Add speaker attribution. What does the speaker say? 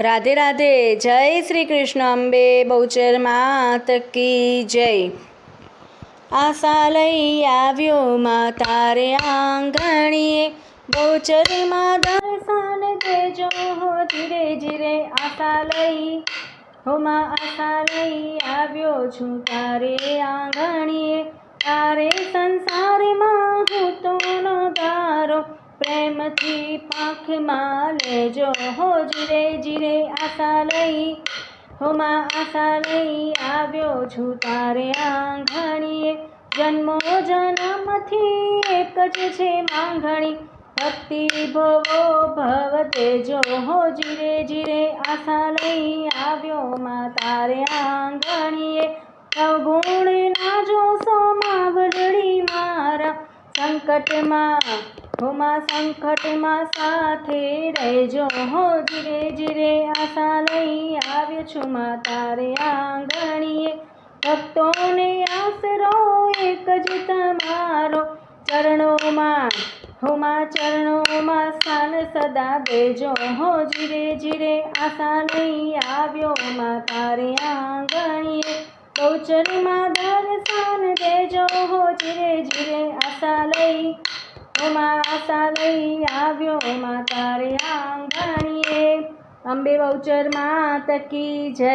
Speaker 1: રાધે રાધે, જય શ્રી કૃષ્ણ અંબે, બહુચર માત કી જય. આશા લઈ આવ્યો માં તારે આંગણીએ બહુચરમાં દર્શન દેજો હો ધીરે ધીરે આશા લઈ. હો માં, આશા લઈ આવ્યો છું તારે આંગણીએ, તારે નગારો પ્રેમથી પાંખમાં લેજો. હો જીરે જીરે આશા લઈ. હો માં આશા લઈ આવ્યો છું તારે આંગણીએ. જન્મો જન્મથી એક જ છે માંગણી. ભક્તિ ભવો ભવ તેજો. હો જીરે જીરે આશા લઈ આવ્યો માં તારે આંગણીએ. અવગુણ ના જોશો માવડડી મારા સંકટમાં હો માં સંકટમાં સાથે રહેજો. હો જીરે જીરે આશા લઈ આવ્યો છું માં તારે આંગણીએ. ભક્તોને આશરો, એક જ તમારો ચરણોમાં, હોમાં ચરણોમાં સ્થાન સદા દેજો. હો જીરે જીરે આશા લઈ આવ્યો માં તારે આંગણીએ. ગૌચરમાં દર્શન દેજો. હો જીરે જીરે હો માં આશા લઈ આવ્યો માતા રે આંગણીએ અંબે બહુચર માત કી જય.